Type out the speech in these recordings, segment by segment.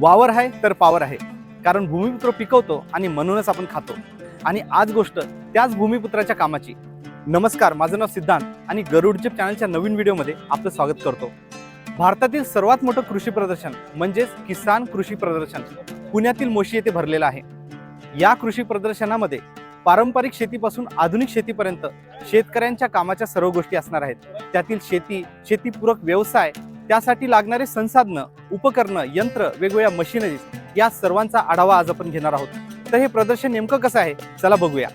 वावर आहे तर पावर आहे. कारण भूमिपुत्र पिकवतो आणि म्हणूनच आपण खातो. आणि आज गोष्ट त्याच भूमिपुत्राच्या कामाची. नमस्कार माझं नाव सिद्धांत आणि गरुडचिप चॅनलच्या नवीन व्हिडिओमध्ये आपलं स्वागत करतो. भारतातील सर्वात मोठं कृषी प्रदर्शन म्हणजेच किसान कृषी प्रदर्शन पुण्यातील मोशी येथे भरलेलं आहे. या कृषी प्रदर्शनामध्ये पारंपरिक शेतीपासून आधुनिक शेतीपर्यंत शेतकऱ्यांच्या कामाच्या सर्व गोष्टी असणार आहेत. त्यातील शेती शेतीपूरक व्यवसाय त्यासाठी लागणारे संसाधनं उपकरणं यंत्र वेगवेगळ्या मशिनरीज या सर्वांचा आढावा आज आपण घेणार आहोत. तर हे प्रदर्शन नेमकं कसं आहे? चला बघूया.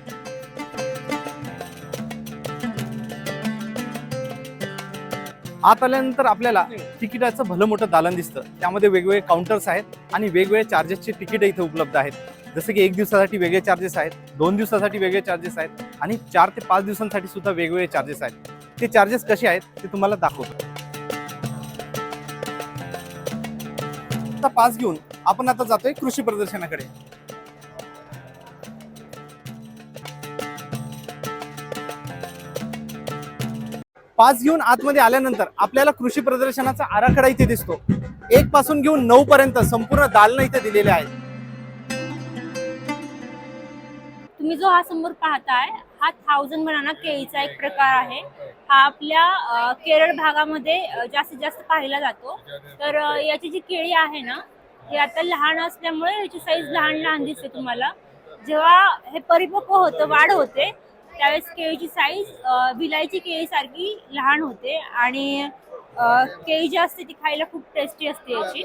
आत आल्यानंतर आपल्याला तिकिटाचं भलं मोठं दालन दिसतं. त्यामध्ये वेगवेगळे काउंटर्स आहेत आणि वेगवेगळे चार्जेसचे तिकीट इथे उपलब्ध आहेत. जसं की एक दिवसासाठी वेगळे चार्जेस आहेत दोन दिवसासाठी वेगळे चार्जेस आहेत आणि चार ते पाच दिवसांसाठी सुद्धा वेगवेगळे चार्जेस आहेत. ते चार्जेस कसे आहेत ते तुम्हाला दाखवतो. आता पास घेऊन आपण आता जातोय कृषी प्रदर्शनाकडे. पास घेऊन आतमध्ये आल्यानंतर आपल्याला कृषी प्रदर्शनाचा आराखडा इथे दिसतो. एक पासून घेऊन नऊ पर्यंत संपूर्ण दालन इथे दिलेले आहेत. तुम्ही जो हा समोर पाहताय हा थाउजंड बनाना केळीचा एक प्रकार आहे. हा आपल्या केरळ भागामध्ये जास्तीत जास्त पाहिला जातो. तर याची जी केळी आहे ना हे आता लहान असल्यामुळे याची साईज लहान लहान दिसते तुम्हाला. जेव्हा हे परिपक्व होतं वाढ होते त्यावेळेस केळीची साईज विलायची केळीसारखी लहान होते आणि केळी जी असते ती खायला खूप टेस्टी असते याची.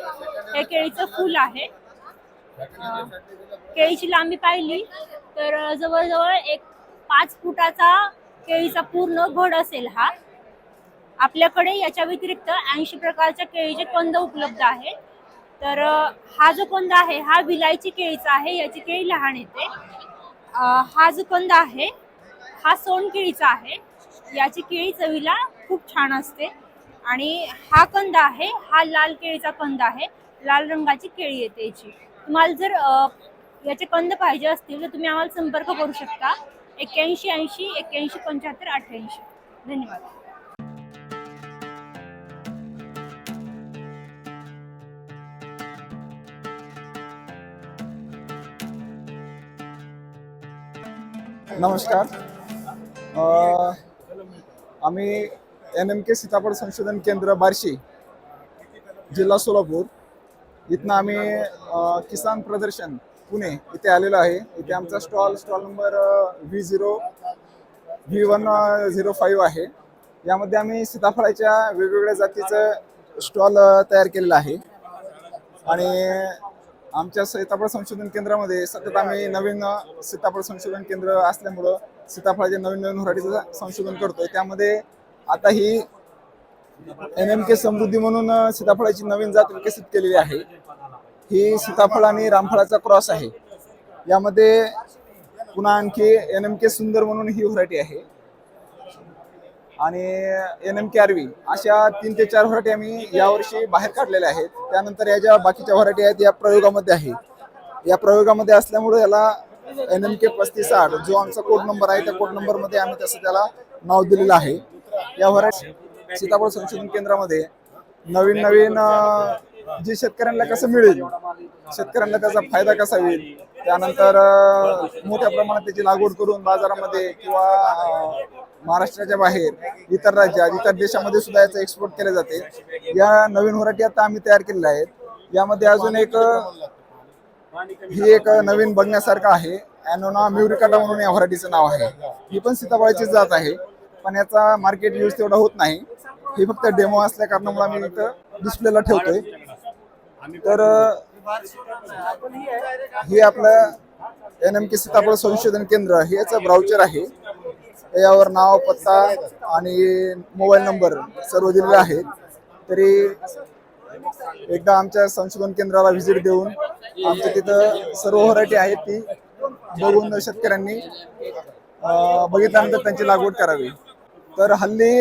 हे केळीचं फूल आहे. केळीची लांबी पाहिली तर जवळजवळ एक पाच फुटाचा केळीचा पूर्ण घड असेल हा. आपल्याकडे याच्या व्यतिरिक्त ऐंशी प्रकारच्या केळीचे कंद उपलब्ध आहेत. तर हा जो कंद आहे हा विलायची केळीचा आहे याची केळी लहान येते. हा जो कंद आहे हा सोन केळीचा आहे. याची केळी चवीला खूप छान असते. आणि हा कंद आहे हा लाल केळीचा कंद आहे. लाल रंगाची केळी येते याची. तुम्हाला जर याचे कंद पाहिजे असतील तर तुम्ही आम्हाला संपर्क करू शकता. एक्क्याऐंशी ऐंशी एक्क्याऐंशी पंच्याहत्तर अठ्ठ्याऐंशी. धन्यवाद. नमस्कार. आम्ही एन एम के सीताफळ संशोधन केंद्र बार्शी जिल्हा सोलापूर. इथनं आम्ही किसान प्रदर्शन पुणे इथे आलेलो आहे. इथे आमचा stall stall number V zero V one zero five आहे. यामध्ये आम्ही सीताफळाच्या वेगवेगळ्या जातीचं स्टॉल तयार केलेलं आहे. आणि आमच्या सीताफळ संशोधन केंद्रामध्ये सतत आम्ही नवीन सीताफळ संशोधन केंद्र असल्यामुळं सीताफळाचे नवीन नवीन व्हरायटीचं संशोधन करतोय. त्यामध्ये आता ही एन एम के समृद्धी म्हणून सीताफळाची नवीन जात विकसित केलेली आहे. ही सीताफळ आणि रामफळाचा क्रॉस आहे. यामध्ये पुन्हा आणखी एन एम के सुंदर म्हणून ही व्हरायटी आहे. आणि एन एम के आरवी अशा तीन ते चार व्हरायटी आम्ही यावर्षी बाहेर काढलेल्या आहेत. त्यानंतर या ज्या बाकीच्या व्हरायटी आहेत या प्रयोगामध्ये आहे. या प्रयोगामध्ये असल्यामुळे याला एन एम के पस्तीस आठ जो आमचा कोड नंबर आहे त्या कोड नंबरमध्ये आम्ही तसं त्याला नाव दिलेलं आहे. या व्हरायटी सीताफळ संशोधन केंद्रामध्ये नवीन नवीन जे शेतकऱ्यांना कसं मिळेल शेतकऱ्यांना त्याचा फायदा कसा होईल त्यानंतर मोठ्या प्रमाणात त्याची लागवड करून बाजारामध्ये किंवा महाराष्ट्राच्या बाहेर इतर राज्यात इतर देशामध्ये सुद्धा याचं एक्सपोर्ट केले जाते. या नवीन व्हरायटी आता आम्ही तयार केलेल्या आहेत. यामध्ये अजून एक ही एक नवीन बघण्यासारखं आहे. अॅनोना म्युरिकाटा म्हणून या व्हरायटीचं नाव आहे. ही पण सीताफळाची जात आहे. पण याचा मार्केट यूज तेवढा होत नाही. हे फक्त डेमो असल्या कारणामुळे आम्ही इथं डिस्प्लेला ठेवतोय. तर हे आपलं एन एम के सीताफळ संशोधन केंद्र हे याचं ब्राउचर आहे. यावर नाव पत्ता आणि मोबाईल नंबर सर्व दिलेले आहेत. तरी एकदा आमच्या संशोधन केंद्राला व्हिजिट देऊन आमच्या तिथं सर्व व्हरायटी आहेत ती बघून शेतकऱ्यांनी बघितल्यानंतर त्यांची लागवड करावी. तर हल्ली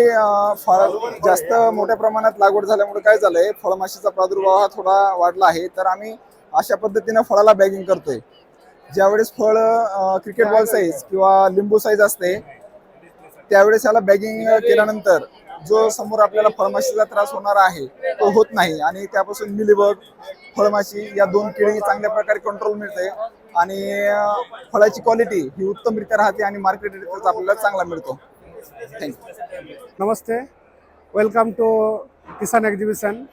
फळ जास्त मोठ्या प्रमाणात लागवड झाल्यामुळे काय झालंय फळमाशीचा प्रादुर्भाव हा थोडा वाढला आहे. तर आम्ही अशा पद्धतीनं फळाला बॅगिंग करतोय. ज्यावेळेस फळ क्रिकेट बॉल साईज किंवा लिंबू साईज असते त्यावेळेस याला बॅगिंग केल्यानंतर जो समोर आपल्याला फळमाशीचा त्रास होणार आहे तो होत नाही. आणि त्यापासून मिलीबग फळमाशी या दोन किडी चांगल्या प्रकारे कंट्रोल मिळते. आणि फळाची क्वालिटी ही उत्तमरित्या राहते आणि मार्केट रेट आपल्याला चांगला मिळतो. थँक्यू नमस्ते वेलकम टू किसान एग्जीबिशन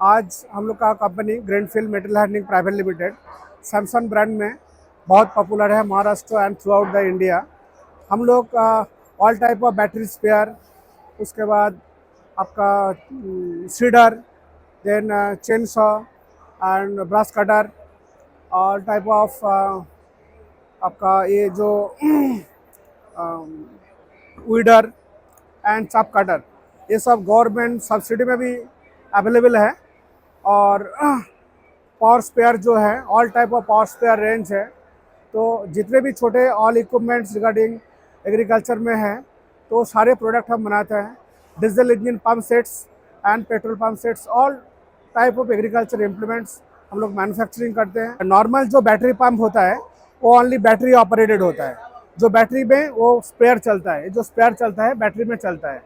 आज हम लोग का company Grandfield Metal Hardening Private Limited Samsung brand में बहुत पॉपुलर है Maharashtra and throughout the India हम लोग all type of battery spare उसके बाद आपका seeder then chain saw and brush cutter all type of आपका ये जो वीडर एंड चाप कटर ये सब गवर्नमेंट सब्सिडी में भी अवेलेबल है और पावर स्पेयर जो है all type of power spare range है। तो जितने भी छोटे ऑल इक्विपमेंट्स रिगार्डिंग एग्रीकल्चर में हैं तो सारे प्रोडक्ट हम बनाते हैं। Diesel engine pump sets and petrol pump sets all type of agriculture implements हम लोग मैन्युफैक्चरिंग करते हैं। नॉर्मल जो बैटरी पम्प होता है, वो ओनली बैटरी ऑपरेटेड होता है। जो बैटरी में वो स्पेयर चलता है, जो स्पेयर चलता है, बैटरी में चलता है।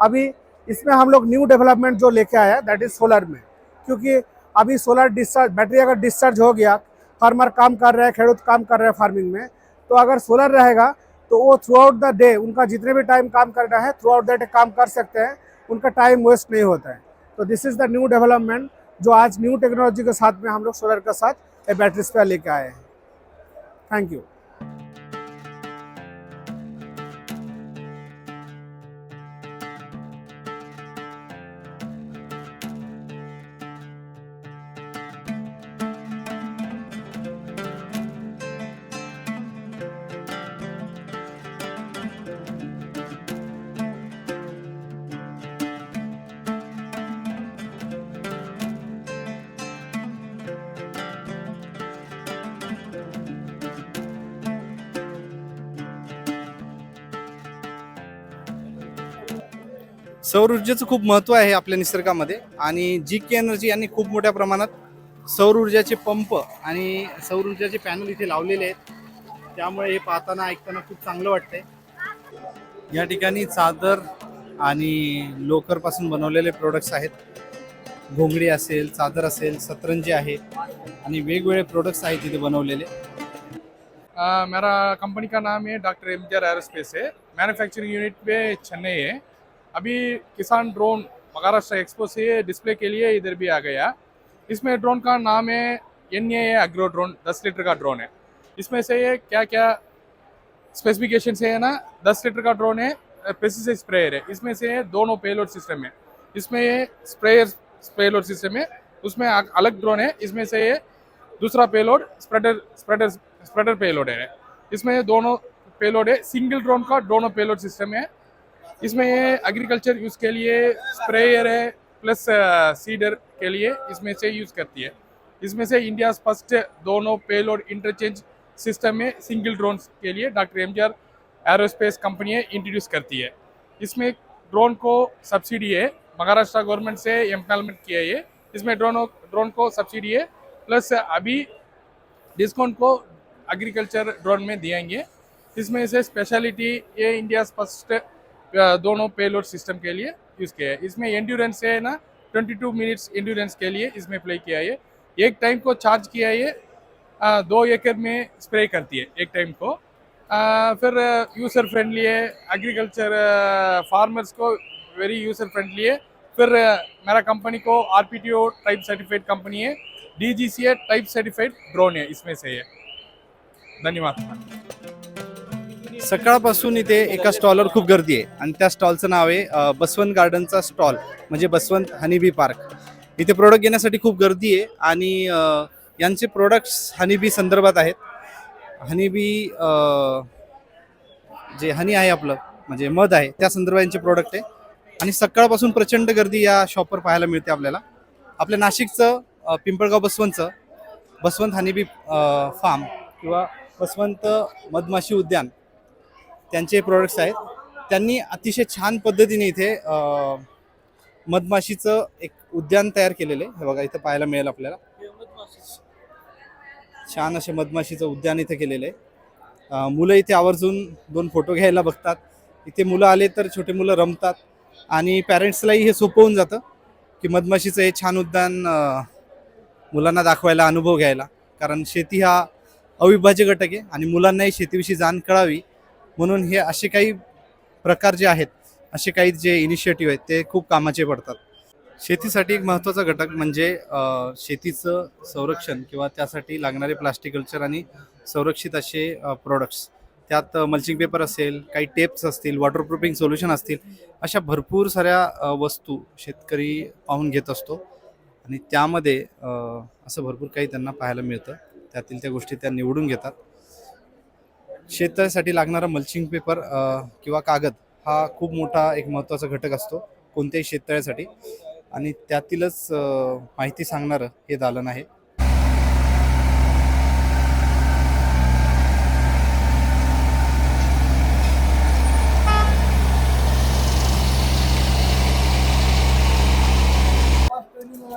अभी इसमें हम लोग न्यू डेवलपमेंट जो लेके आया दैट इज़ सोलर में। क्योंकि अभी सोलर डिस्चार्ज बैटरी अगर डिस्चार्ज हो गया फार्मर काम कर रहे हैं, खेडूत काम कर रहे हैं फ़ार्मिंग में तो अगर सोलर रहेगा तो वो थ्रू आउट द डे उनका जितने भी टाइम काम करना है थ्रू आउट द डे काम कर सकते हैं, उनका टाइम वेस्ट नहीं होता है। तो this is the new development जो आज न्यू टेक्नोलॉजी के साथ में हम लोग सोलर के साथ बैटरी स्पेयर लेके आए हैं। थैंक यू सौर ऊर्जेचं खूप महत्त्व आहे आपल्या निसर्गामध्ये. आणि जी के एनर्जी यांनी खूप मोठ्या प्रमाणात सौर ऊर्जाचे पंप आणि सौर ऊर्जाचे पॅनल इथे लावलेले आहेत. त्यामुळे हे पाहताना ऐकताना खूप चांगलं वाटतंय. या ठिकाणी चादर आणि लोकरपासून बनवलेले प्रोडक्ट्स आहेत. घोंगडी असेल चादर असेल सतरंजी आहे आणि वेगवेगळे प्रोडक्ट्स आहेत तिथे बनवलेले. मेरा कंपनी का नाम है डॉक्टर एम जी एरोस्पेस है. मैन्युफैक्चरिंग यूनिट पे चेन्नई है. अभी किसान ड्रोन महाराष्ट्र एक्सपो से डिस्प्ले के लिए इधर भी आ गया। इसमें ड्रोन का नाम है एन ए एग्रो ड्रोन दस लीटर का ड्रोन है। इसमें से ये क्या क्या स्पेसिफिकेशन से है ना, दस लीटर का ड्रोन है प्रेसिस स्प्रेयर है। इसमें से दोनों पेलोड सिस्टम है। इसमें ये स्प्रेयर पेलोड सिस्टम है, उसमें अलग ड्रोन है। इसमें से ये दूसरा payload spreader spreader spreader payload है। इसमें दोनों पेलोड है। सिंगल ड्रोन का दोनों पेलोड सिस्टम है। इसमें एग्रीकल्चर यूज़ के लिए स्प्रेयर है प्लस सीडर के लिए इसमें से यूज़ करती है। इसमें से इंडिया फ़र्स्ट दोनों पेलोड इंटरचेंज सिस्टम में सिंगल ड्रोन के लिए doctor M aerospace company introduce करती है। इसमें ड्रोन को सब्सिडी है, महाराष्ट्र गवर्नमेंट से एम्पनलमेंट किया है इसमें ड्रोन ड्रोन को सब्सिडी है प्लस अभी डिस्काउंट को एग्रीकल्चर ड्रोन में दिएँगे इसमें से स्पेशलिटी ये इंडिया फ़र्स्ट दोनों पेलोड सिस्टम के लिए यूज़ किया है। इसमें एंड्योरेंस है ना 22 मिनट्स एंड्योरेंस के लिए इसमें प्ले किया है। एक टाइम को चार्ज किया है दो एकड़ में स्प्रे करती है एक टाइम को। फिर यूज़र फ्रेंडली है एग्रीकल्चर फार्मर्स को वेरी यूज़र फ्रेंडली है। फिर मेरा कंपनी को R P T O type certified company है D G C A type certified drone है, इसमें से है। धन्यवाद। सकाळपासून इथे एका स्टॉलवर खूप गर्दी आहे. आणि त्या स्टॉलचं नाव आहे बसवंत गार्डनचा स्टॉल म्हणजे बसवंत हनीबी पार्क. इथे प्रोडक्ट घेण्यासाठी खूप गर्दी आहे आणि यांचे प्रोडक्ट्स हनीबी संदर्भात आहेत. हनीबी जे हनी आहे आपलं म्हणजे मध आहे त्या संदर्भात यांचे प्रोडक्ट आहे. आणि सकाळपासून प्रचंड गर्दी या शॉपवर पाहायला मिळते आपल्याला. आपल्या नाशिकचं पिंपळगाव बसवंतचं बसवंत हनीबी फार्म किंवा बसवंत मधमाशी उद्यान त्यांचे प्रोडक्ट्स आहेत. त्यांनी अतिशय छान पद्धतीने इथे मधमाशीचं एक उद्यान तयार केलेलं आहे. हे बघा इथं पाहायला मिळेल आपल्याला. छान असे मधमाशीचं उद्यान इथे केलेलं आहे. मुलं इथे आवर्जून दोन फोटो घ्यायला बघतात. इथे मुलं आले तर छोटे मुलं रमतात आणि पॅरेंट्सलाही हे सोपं होऊन जातं की मधमाशीचं हे छान उद्यान मुलांना दाखवायला अनुभव घ्यायला. कारण शेती हा अविभाज्य घटक आहे आणि मुलांनाही शेतीविषयी जाण कळावी म्हणून हे असे काही प्रकार जे आहेत असे काही जे इनिशिएटिव्ह आहेत ते खूप कामाचे पडतात. शेतीसाठी एक महत्त्वाचा घटक म्हणजे शेतीचं संरक्षण किंवा त्यासाठी लागणारे प्लास्टिक कल्चर आणि संरक्षित असे प्रोडक्ट्स त्यात मल्चिंग पेपर असेल काही टेप्स असतील वॉटरप्रूफिंग सोल्युशन असतील अशा भरपूर साऱ्या वस्तू शेतकरी पाहून घेत असतो. आणि त्यामध्ये असं भरपूर काही त्यांना पाहायला मिळतं. त्यातील त्या गोष्टी त्या निवडून घेतात. शेतासाठी लागणारा मल्चिंग पेपर किंवा कागद हा खूप मोठा एक महत्त्वाचा घटक असतो कोणत्याही शेततळ्यासाठी आणि त्यातीलच माहिती सांगणारं हे दालन आहे.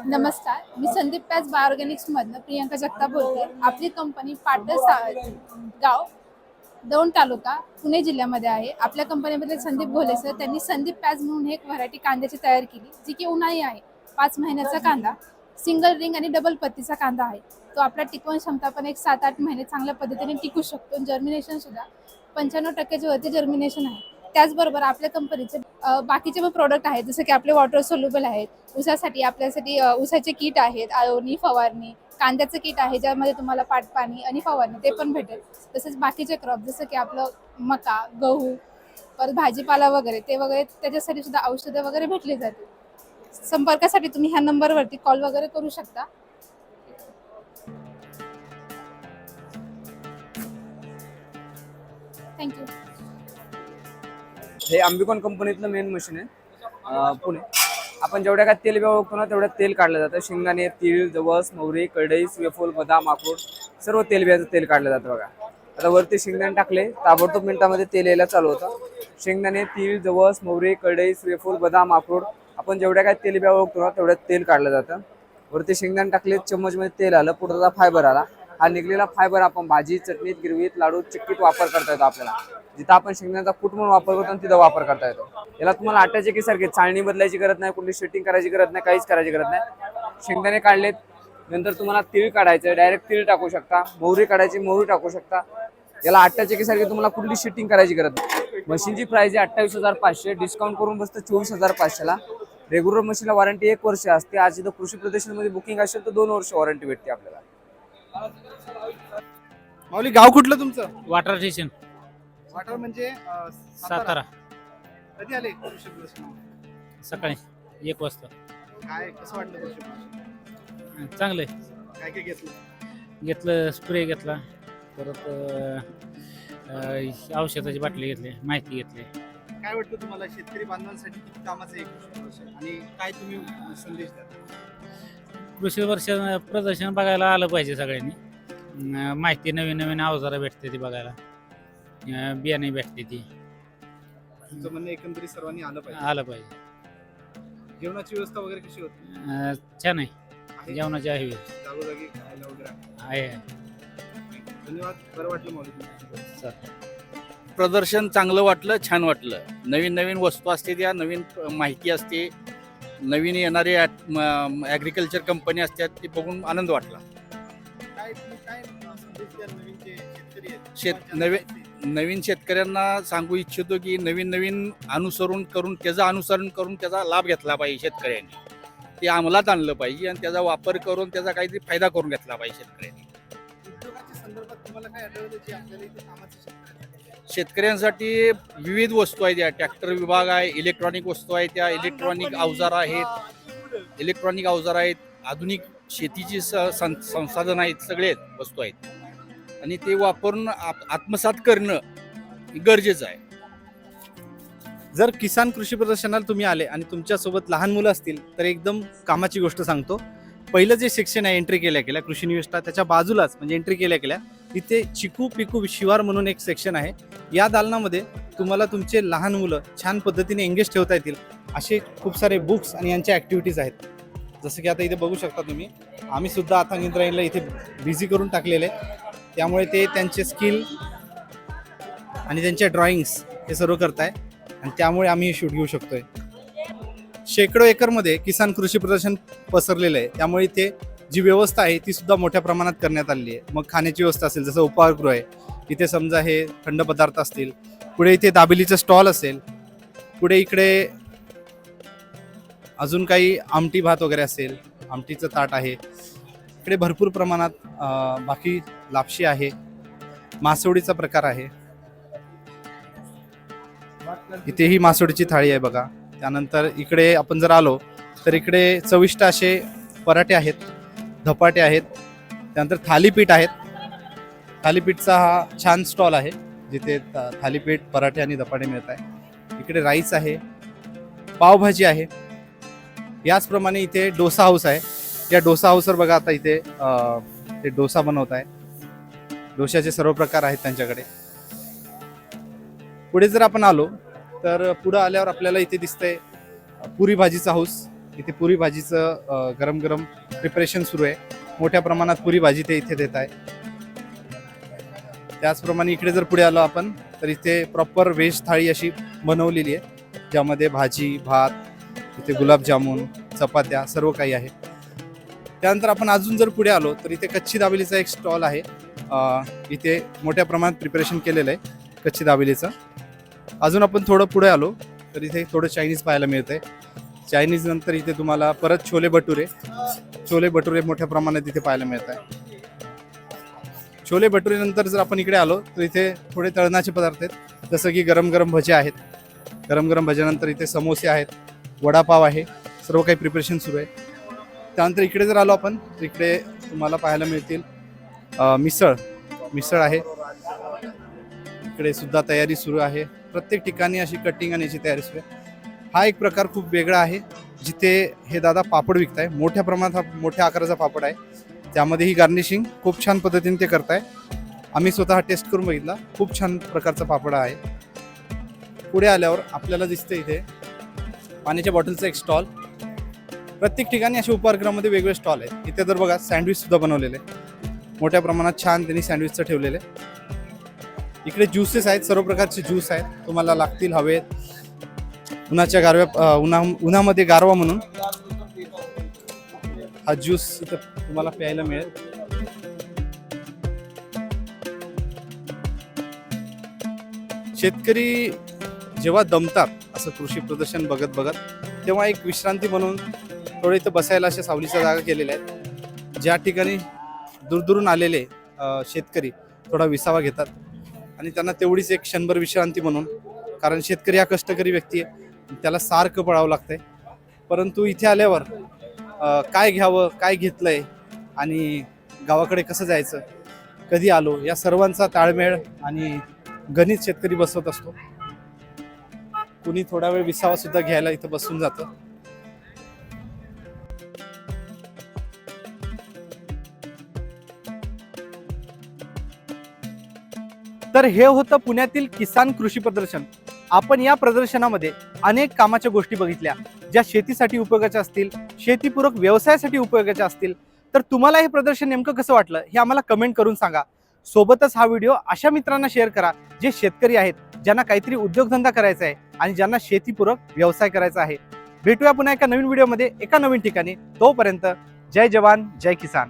नमस्कार मी संदीप पॅच बायोऑर्गॅनिक्समधनं प्रियंका जगताप बोलते. आपली कंपनी पाटस गाव दौंड तालुका पुणे जिल्ह्यामध्ये आहे. आपल्या कंपनीमध्ये संदीप घोले सर त्यांनी संदीप पॅज म्हणून एक व्हरायटी कांद्याची तयार केली जी की उन्हाळी आहे. पाच महिन्याचा कांदा सिंगल रिंग आणि डबल पत्तीचा कांदा आहे. तो आपला टिकवण क्षमता पण एक सात आठ महिने चांगल्या पद्धतीने टिकू शकतो जर्मिनेशन सुद्धा पंच्याण्णव टक्क्याच्या वरती जर्मिनेशन आहे. त्याचबरोबर आपल्या कंपनीचे बाकीचे पण प्रोडक्ट आहेत जसं की आपले वॉटर सोल्युबल आहेत. ऊसासाठी आपल्यासाठी उसाचे ऊसाचे किट आहेत आळवणी फवारणी कांद्याचं किट आहे ज्यामध्ये तुम्हाला पाटपाणी आणि फवारणी ते पण भेटेल. तसेच बाकीचे क्रॉप जसं की आपलं मका गहू परत भाजीपाला वगैरे ते वगैरे त्याच्यासाठी सुद्धा औषधं वगैरे भेटली जातील. संपर्कासाठी तुम्ही ह्या नंबरवरती कॉल वगैरे करू शकता. थँक्यू हे आंबिकॉन कंपनीतलं मेन मशीन आहे. पुणे. आपण जेवढ्या काय तेल ओळखतो ना तेवढ्या तेल काढलं जातं. शेंगदाणे तीळ जवस मोहरी कडई सूर्यफूल बदाम अक्रोड सर्व तेलबियाचं तेल काढलं जातं बघा. आता वरती शेंगदाणे टाकले ताबडतोब मिनिटामध्ये तेल यायला चालू होतं. शेंगदाणे तीळ जवस मोहरी कडई सूर्यफूल बदाम अक्रोड आपण जेवढ्या काय तेलबिया ओळखतो ना तेवढ्यात तेल काढलं जातं. वरती शेंगदाणे टाकले चम्मचमध्ये तेल आलं पुढचा फायबर आला. हा निघलेला फायबर आपण भाजी चटणीत गिरवीत लाडू चिक्कीत वापर करता येतो आपल्याला. जिथं आपण शेंगदाण्याचा कूट म्हणून वापर करतो आणि तिथं वापर करता येतो. याला तुम्हाला आट्याचे की सारखे चाळणी बदलायची गरज नाही कुठली शेटिंग करायची गरज नाही काहीच करायची गरज नाही. शेंगदाणे काढलेत नंतर तुम्हाला तीळ काढायचं डायरेक्ट तीळ टाकू शकता. मोहरी काढायची मोहरी टाकू शकता. याला की सारखे तुम्हाला कुठली शिटिंग करायची गरज नाही. मशीनची प्राइस आहे अठ्ठावीस हजार पाचशे. डिस्काउंट करून बसतं चोवीस हजार पाचशेला रेग्युलर मशीनला वॉरंटी एक वर्ष असते. आज इथं कृषी प्रदर्शनमध्ये बुकिंग असेल तर दोन वर्ष वॉरंटी भेटते आपल्याला. माऊली गाव कुठलं तुमचं? वॉटर स्टेशन वाटर म्हणजे अ, सातारा. कधी आले कृषी? सकाळी एक वाजता. काय कसं वाटलं कृषी प्रदर्शन? चांगलं काय काय घेतलं? आहे घेतलं स्प्रे घेतला परत अं, अं, औषधाची बाटली घेतली माहिती घेतली. काय वाटतं तुम्हाला शेतकरी बांधवांसाठी किती कामाचं आहे कृषी प्रदर्शन आणि काय तुम्ही संदेश द्या कृषी वर्ष प्रदर्शन बघायला आलं पाहिजे सगळ्यांनी. अं, माहिती नवीन नवीन अवजारं भेटते ती बघायला. अं, बियाणे भेटते ती. तुमचं म्हणणं एकंदरीत सर्वांनी आलं पाहिजे. आलं पाहिजे. जेवणाची व्यवस्था वगैरे कशी होती? अं, छान आहे. आहे? जेवणाची आहे. जागोजागी खायला वगैरे? आहे. आहे धन्यवाद. बरं वाटलं माऊली तुमच्याशी बोलून. सर. प्रदर्शन चांगलं वाटलं छान वाटलं. नवीन नवीन वस्तू असते त्या नवीन माहिती असते. नवीन येणारे ॲग्रिकल्चर कंपनी असतात ते बघून आनंद वाटला. काय तुम्ही काय संदेश द्याल नवीन जे शेतकरी आहेत? शेत- किंवा नवीन- शेतकऱ्यांना सांगू इच्छितो की नवीन नवीन अनुसरण करून त्याचं अनुसरण करून त्याचा लाभ घेतला पाहिजे शेतकऱ्यांनी. ते अंमलात आणलं पाहिजे आणि त्याचा वापर करून त्याचा काहीतरी फायदा करून घेतला पाहिजे शेतकऱ्यांनी. शेतकऱ्यांसाठी? विविध वस्तू आहेत त्या ट्रॅक्टर विभाग आहे इलेक्ट्रॉनिक वस्तू आहेत त्या इलेक्ट्रॉनिक अवजार आहेत. इलेक्ट्रॉनिक अवजार आहेत. आधुनिक शेतीची संसाधन आहेत. सगळे वस्तू आहेत. आणि ते वापरून आप- आत्मसात करणं गरजेचं आहे. जर किसान कृषी प्रदर्शनाला तुम्ही आले आणि तुमच्यासोबत लहान मुलं असतील तर एकदम कामाची गोष्ट सांगतो. पहिलं जे सेक्शन आहे एंट्री केल्या केल्या कृषी निविष्ठा त्याच्या बाजूलाच म्हणजे एंट्री केल्या केल्या तिथे चिकू पिकू शिवार म्हणून एक सेक्शन आहे. या दालनामध्ये तुम्हाला तुमचे लहान मुलं छान पद्धतीने एंगेज ठेवता येतील असे खूप सारे बुक्स आणि यांच्या ॲक्टिव्हिटीज आहेत. जसं की आता इथे बघू शकता तुम्ही आम्ही सुद्धा आता इंद्रायणला इथे बिझी करून टाकलेले. त्यामुळे ते त्यांचे स्किल आणि त्यांच्या ड्रॉइंग्स हे सर्व करताय. आणि त्यामुळे आम्ही हे शूट घेऊ शकतोय. शेकडो एकरमध्ये किसान कृषी प्रदर्शन पसरलेलं आहे. त्यामुळे इथे जी व्यवस्था आहे ती सुद्धा मोठ्या प्रमाणात करण्यात आलेली आहे. मग खाण्याची व्यवस्था असेल जसं उपहारगृह आहे. इथे समजा हे थंड पदार्थ असतील. पुढे इथे दाबेलीचं स्टॉल असेल. पुढे इकडे अजून काही आमटी भात वगैरे असेल. आमटीचं ताट आहे. इकडे भरपूर प्रमाणात बाकी लापशी आहे. मासोडीचा प्रकार आहे. इथेही मासोळीची थाळी आहे बघा. त्यानंतर इकडे आपण जर आलो तर इकडे चविष्ट असे पराठे आहेत धपाटे आहेत. त्यानंतर थालीपीठ आहेत. थालीपीठचा हा छान स्टॉल आहे जिथे थालीपीठ पराठे आणि धपाटे मिळत आहे. इकडे राईस आहे पावभाजी आहे. याचप्रमाणे इथे डोसा हाऊस आहे. या डोसा हाऊसवर बघा आता इथे ते डोसा बनवत आहे. डोशाचे सर्व प्रकार आहेत त्यांच्याकडे. पुढे जर आपण आलो तर पुढं आल्यावर आपल्याला इथे दिसतंय पुरी भाजीचा हाऊस. इथे पुरी भाजीचं गरम गरम प्रिपरेशन सुरू आहे. मोठ्या प्रमाणात पुरी भाजी ते इथे देत आहे. त्याचप्रमाणे इकडे जर पुढे आलो आपण तर इथे प्रॉपर व्हेज थाळी अशी बनवलेली आहे. ज्यामध्ये भाजी भात इथे गुलाबजामुन चपात्या सर्व काही आहे. त्यानंतर आपण अजून जर पुढे आलो तर इथे कच्ची दाबेलीचा एक स्टॉल आहे. इथे मोठ्या प्रमाणात प्रिपरेशन केलेलं आहे कच्ची दाबेलीचं. अजून आपण थोडं पुढे आलो तर इथे थोडं चायनीज पाहायला मिळतंय. चायनीज नंतर इथे तुम्हाला परत छोले भटुरे. छोले भटुरे मोठ्या प्रमाणात इथे पाहायला मिळत आहे छोले भटुरे नंतर जर आपण इकडे आलो तर इथे थोडे तळणाचे पदार्थ आहेत. जसं की गरम गरम भजे आहेत. गरम गरम भज्यानंतर इथे समोसे आहेत. वडापाव आहे. सर्व काही प्रिपरेशन सुरू आहे. त्यानंतर इकडे जर आलो आपण तर इकडे तुम्हाला पाहायला मिळतील मिसळ. मिसळ आहे. इकडे सुद्धा तयारी सुरू आहे. प्रत्येक ठिकाणी अशी कटिंग आणि याची तयारी सुरू आहे. हा एक प्रकार खूप वेगळा आहे जिथे हे दादा पापड विकत आहे मोठ्या प्रमाणात हा मोठ्या आकाराचा पापड आहे. त्यामध्ये ही गार्निशिंग खूप छान पद्धतीने ते करताय. आम्ही स्वतः टेस्ट करून बघितला. खूप छान प्रकारचा पापड आहे. पुढे आल्यावर आपल्याला दिसतं इथे पाण्याच्या बॉटलचा एक स्टॉल प्रत्येक ठिकाणी असे उपहारगृहामध्ये वेगवेगळे स्टॉल आहेत. इथे तर बघा सँडविच सुद्धा बनवलेले. मोठ्या प्रमाणात छान त्यांनी सँडविचचं ठेवलेले. इकडे ज्युसेस आहेत सर्व प्रकारचे ज्यूस आहेत. तुम्हाला लागतील हवेत. उन्हाच्या गारव्या उन्हा उन्हामध्ये गारवा म्हणून. हा ज्यूस इथं तुम्हाला प्यायला मिळेल. शेतकरी जेव्हा दमतात असं कृषी प्रदर्शन बघत बघत तेव्हा एक विश्रांती म्हणून थोडं इथं बसायला अशा सावलीच्या जागा केलेल्या आहेत. ज्या ठिकाणी दूरदूरून आलेले शेतकरी थोडा विसावा घेतात. आणि त्यांना तेवढीच एक क्षणभर विश्रांती म्हणून कारण शेतकरी हा कष्टकरी व्यक्ती आहे. त्याला सारखं पळावं लागतंय. परंतु इथे आल्यावर काय घ्यावं काय घेतलंय आणि गावाकडे कसं जायचं कधी आलो या सर्वांचा ताळमेळ आणि गणित शेतकरी बसवत असतो. कुणी थोडा वेळ विसावा सुद्धा घ्यायला इथं बसून जातं. तर हे होतं पुण्यातील किसान कृषी प्रदर्शन. आपण या प्रदर्शनामध्ये अनेक कामाच्या गोष्टी बघितल्या. ज्या शेतीसाठी उपयोगाच्या असतील शेतीपूरक व्यवसायासाठी उपयोगाच्या असतील तर तुम्हाला हे प्रदर्शन नेमकं कसं वाटलं हे आम्हाला कमेंट करून सांगा. सोबतच हा व्हिडिओ अशा मित्रांना शेअर करा जे शेतकरी आहेत ज्यांना काहीतरी उद्योगधंदा करायचा आहे आणि ज्यांना शेतीपूरक व्यवसाय करायचा आहे. भेटूया पुन्हा एका नवीन व्हिडिओमध्ये एका नवीन ठिकाणी. तोपर्यंत जय जवान जय किसान.